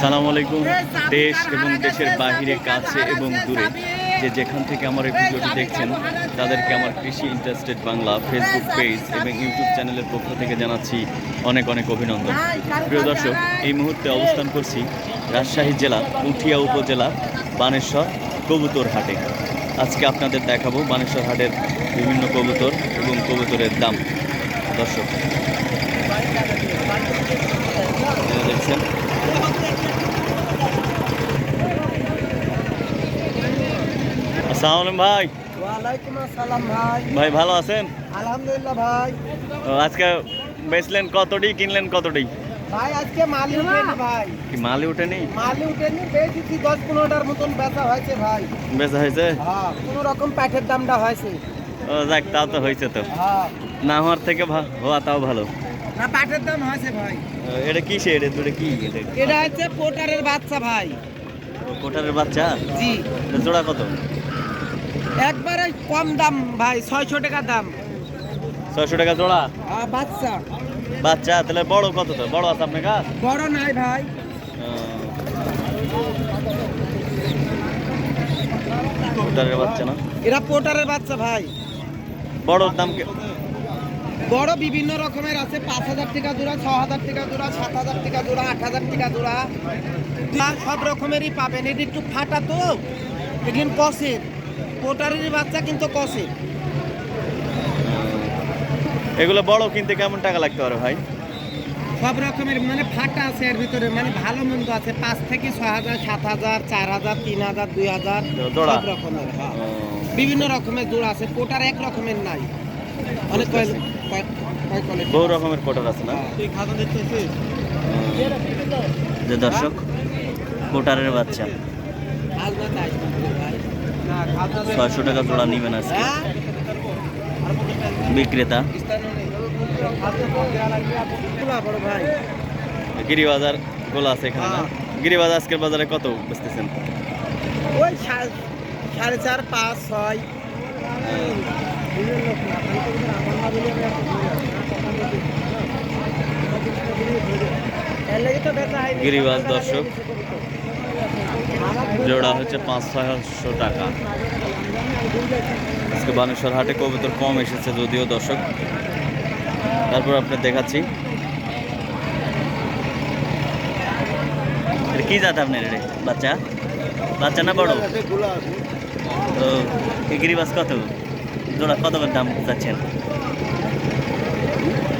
আসসালামু আলাইকুম। দেশ এবং দেশের বাহিরে কাছে এবং দূরে যে যেখান থেকে আমার এই ভিডিওটি দেখছেন তাদেরকে আমার কৃষি ইন্টারেস্টেড বাংলা ফেসবুক পেজ এবং ইউটিউব চ্যানেলের পক্ষ থেকে জানাচ্ছি অনেক অনেক অভিনন্দন। প্রিয় দর্শক এই মুহূর্তে অবস্থান করছি রাজশাহী জেলা পুঠিয়া উপজেলা বানেশ্বর কবুতর হাটে। আজকে আপনাদের দেখাবো বানেশ্বর হাটের বিভিন্ন কবুতর এবং কবুতরের দাম। দর্শক দেখছেন আসসালামু ভাই ওয়ালাইকুম আসসালাম ভাই। ভাই ভালো আছেন? আলহামদুলিল্লাহ ভাই। তো আজকে বেচলেন কতটি কিনলেন কতটি? ভাই আজকে মালি উঠেনি ভাই। কি মালে উঠেনি? মালি উঠেনি বেশি দশ পনেরোটার মতন বেচা হয়েছে ভাই। বেচা হয়েছে? হ্যাঁ কোনো রকম প্যাটের দামটা হয়েছে। ও যাক তাও তো হয়েছে তো। হ্যাঁ। না হওয়ার থেকে হওয়া তাও ভালো। না প্যাটের দাম হয়েছে ভাই। এটা কি সে এটা দুটো কি? এটা এটা হচ্ছে পোটারের বাচ্চা ভাই। কোটারের বাচ্চা? জি। জোড়া কত? একবারে কম দাম ভাই ছয়শো টাকা দাম। ছয়শো টাকা জোড়া? হ্যাঁ বাচ্চা। বাচ্চা তাহলে বড় কত তো? বড় আছে আপনার কাছ? বড় নাই ভাই। কোটারের বাচ্চা না? এরা পোটারের বাচ্চা ভাই। বড় দাম কে- বড় বিভিন্ন রকমের আছে পাঁচ হাজার টাকা জোড়া ছ হাজার টাকা জোড়া সাত হাজার টাকা জোড়া আট হাজার টাকা জোড়া সব রকমেরই পাবেন। এটি একটু ফাটা তো এখানে কষের পোটারের বাচ্চা কিন্তু কষে এগুলো বড় কিনতে কেমন টাকা লাগতে পারে ভাই? সব রকমের মানে ফাটা আছে এর ভিতরে মানে ভালো মন্দ আছে। পাঁচ থেকে ছ হাজার সাত হাজার চার হাজার তিন হাজার দুই হাজার সব রকমের হ্যাঁ। বিভিন্ন রকমের জোড়া আছে পোটার এক রকমের নাই। অনেক বহু রকমের কোটার আছে না? যে দর্শক কোটারের বাচ্চা। ছয়শো টাকা জোড়া নিবেন আজকে। হ্যাঁ? বিক্রেতা। গিরিবাজার গোলা আছে এখানে না? গিরিবাজার আজকের বাজারে কত বেচতেছেন? ওই সাড়ে চার পাঁচ ছয়। গিরিবাজ দর্শক, জোড়া হচ্ছে পাঁচ ছয়শো টাকা। আজকে বানেশ্বর হাটে কবুতর কম এসেছে যদিও দর্শক। তারপর আপনার দেখাচ্ছি। কি জাত আপনার রে? বাচ্চা? বাচ্চা না বড়? তো, এই গিরিবাজ কত? জোড়া কত করে দাম চাচ্ছেন?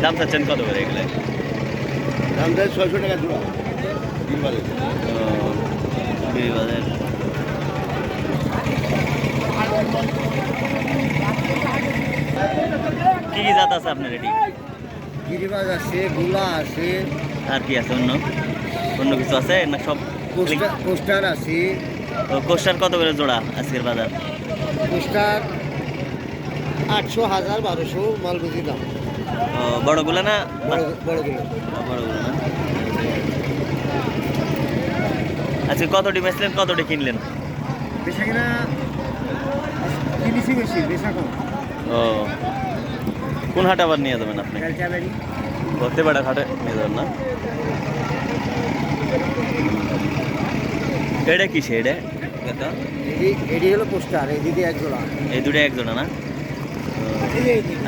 দাম চাচ্ছেন কত করে এগুলো? দাম দেয় ছয়শো টাকা জোড়া। ও, কি কি জাত আছে আপনার এটি? গিরিবাজ আছে গুলা আছে। আর কি আছে অন্য? অন্য কিছু আছে না সব পোস্টার আছে। ও, কোষ্টার কত করে জোড়া আজকের বাজার? পোস্টার আটশো হাজার বারোশো মালগুজি দাম। বড়গুলো না? বড় বড়গুলো। বড়গুলো না? আজকে কতটি বেচলেন কতটি কিনলেন? বেশা কিনা কিনেছি বেশি বেশা কম। ও কোন হাট আবার নিয়ে যাবেন আপনি? করতে পারে হাটে নিয়ে যাবেন না? এটা কি সে এটা এটা? হলো পোস্টার এদিকে এক জোড়া। এই দুটো একজোড়া না?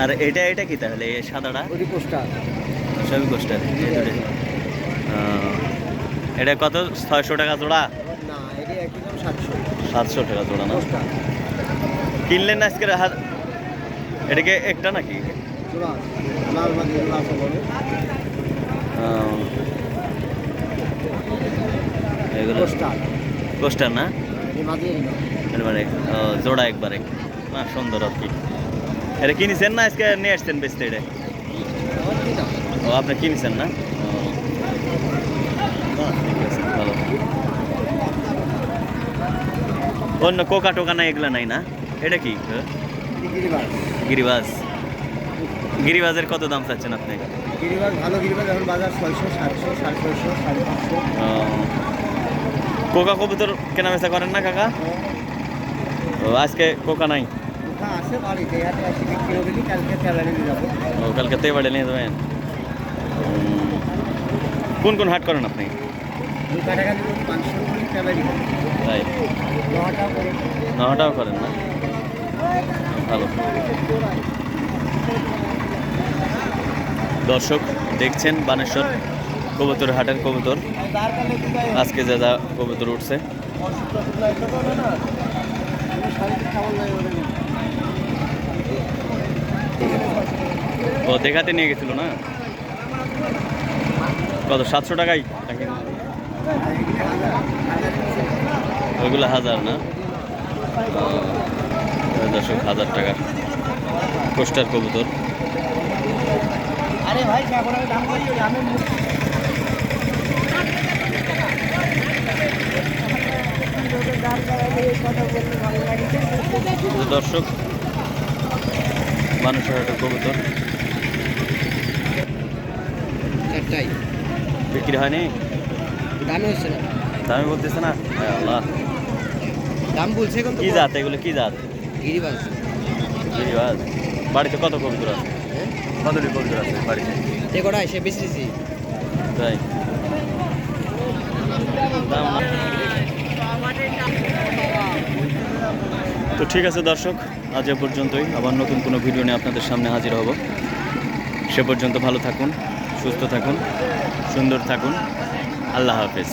আর এটা এটা কি তাহলে? সাদাটা? সবই দুটো ও, এটা কত? ছয়শো টাকা জোড়া? সাতশো। টাকা জোড়া না? কিনলেন না আজকের হাত এটাকে একটা নাকি? কোষ্টার না? জোড়া একবারে। না সুন্দর আর কি। এটা কিনেছেন না? আজকে নিয়ে আসছেন বেচতে এটা ও আপনি কিনেছেন না? ভালো। অন্য কোকা টোকা না এগুলা নাই না? এটা কি? গিরিবাজ গিরিবাজ। গিরিবাজের কত দাম চাচ্ছেন আপনি? গিরিবাজ ভালো গিরিবাজ এখন বাজার ছয়শো সাতশো সাড়ে ছয়শো সাড়ে পাঁচশো। ও। কোকা কবুতর কেনা বেচা করেন না কাকা? ও আজকে কোকা নাই। কালকে বাড়ি নিয়ে যাবেন? কোন কোন হাট করেন আপনি? তাই নটাও করেন না? ভালো। দর্শক দেখছেন বানেশ্বর কবুতর হাটের কবুতর। আজকে যা যা কবুতর উঠছে। ও দেখাতে নিয়ে গেছিল না? কত সাতশো টাকাই? ওইগুলো হাজার না? আহ, দর্শক হাজার টাকা। পোস্টার কবুতর। আরে ভাই তো দর্শক মানুষের একটা কবুতর। একটাই বিক্রি হয়নি? দামে হচ্ছে না। দামি বলতেছে না? হায় আল্লাহ। দাম বলছে কিন্তু কি জাত এগুলো? কি জাত? গিরিবাস গিরিবাজ। বাড়িতে কত কবুতর আছে? কতটি কবুতর আছে বাড়িতে? এ কটা এসে বেশি তাই। দাম তো ঠিক আছে দর্শক আজ এ পর্যন্তই। আবার নতুন কোনো ভিডিও নিয়ে আপনাদের সামনে হাজির হব। সে পর্যন্ত ভালো থাকুন। সুস্থ থাকুন সুন্দর থাকুন। আল্লাহ হাফেজ।